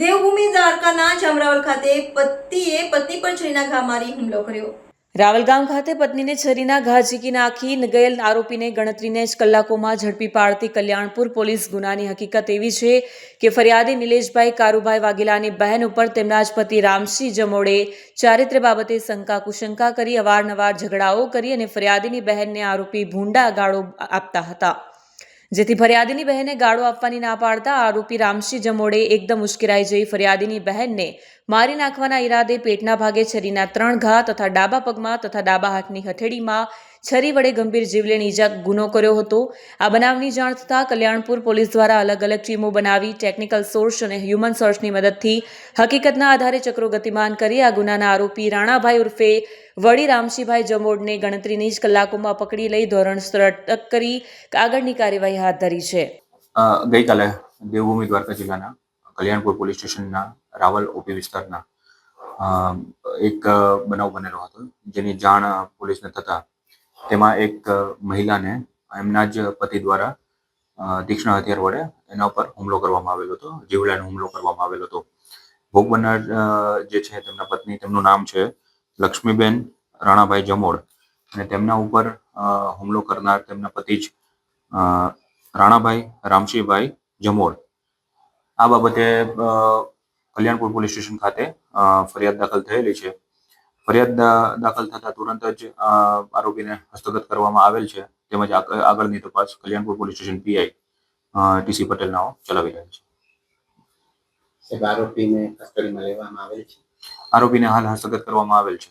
દેવભૂમિ દ્વારકાના જામરાવલ ખાતે પતિએ પત્ની પર છરીના ઘા મારી હુમલો કર્યો. રાવલગામ ખાતે પત્નીને છરીના ઘા ઝીકી નાખી ગયેલ આરોપીને ગણતરીને જ કલાકોમાં ઝડપી પાડતી કલ્યાણપુર પોલીસ ગુનાની હકીકત એવી છે કે ફરિયાદી નિલેશભાઈ કારુભાઈ વાઘેલાની બહેન ઉપર તેમના જ પતિ રામસિંહ જમોડે ચારિત્ર્ય બાબતે શંકા કુશંકા કરી અવારનવાર ઝઘડાઓ કરી અને ફરિયાદીની બહેનને આરોપી ભૂંડા ગાળો આપતા હતા. જેથી ફરિયાદીની બહેને ગાળો આપવાની ના પાડતા આરોપી રામસિંહ જમોડે એકદમ ઉશ્કેરાઈ જઈ ફરિયાદીની બહેનને મારી નાખવાના ઈરાદે પેટના ભાગે છરીના ત્રણ ઘા તથા ડાબા પગમાં તથા ડાબા હાથની હથેળીમાં છરી વડે ગંભીર જીવલેણ ઈજા ગુનો કર્યો હતો. આ બનાવની જાણ થતાં કલ્યાણપુર પોલીસ દ્વારા અલગ અલગ ટીમો બનાવી ટેકનિકલ સોર્સ અને હ્યુમન સોર્સની મદદથી હકીકતના આધારે ચક્રો ગતિમાન કરી આ ગુનાના આરોપી રાણાભાઈ ઉર્ફે વડી રામશીભાઈ જમોડને ગણતરીની જ કલાકોમાં પકડી લઈ ધોરણસર અટક કરી આગળની કાર્યવાહી હાથ ધરી છે. ગઈકાલે દેવભૂમિ દ્વારકા જિલ્લાના કલ્યાણપુર પોલીસ સ્ટેશનના રાવલ ઓપી વિસ્તારના એક બનાવ બનેલો હતો. જેની જાણ પોલીસને થતાં તેમાં એક મહિલાને એમના જ પતિ દ્વારા તીક્ષ્ણ હથિયાર વડે એના ઉપર હુમલો કરવામાં આવેલો હતો, જીવલેણ હુમલો કરવામાં આવેલો હતો. ભોગ બનનાર જે છે તેમના પત્ની, તેમનું નામ છે લક્ષ્મીબેન રાણાભાઈ જમોડ અને તેમના ઉપર હુમલો કરનાર તેમના પતિ જ રાણાભાઈ રામશીભાઈ જમોડ. આ બાબતે કલ્યાણપુર પોલીસ સ્ટેશન ખાતે ફરિયાદ દાખલ થયેલી છે. ફરિયાદ દાખલ થતા તુરંત જ આરોપીને હસ્તગત કરવામાં આવેલ છે. તેમજ આગળની તપાસ Kalyanpur police station PI T પટેલનાઓ ચલાવી રહ્યા છે. આરોપીને કસ્ટડીમાં લેવામાં આવેલ છે? આરોપીને હાલ હસ્તગત કરવામાં આવેલ છે.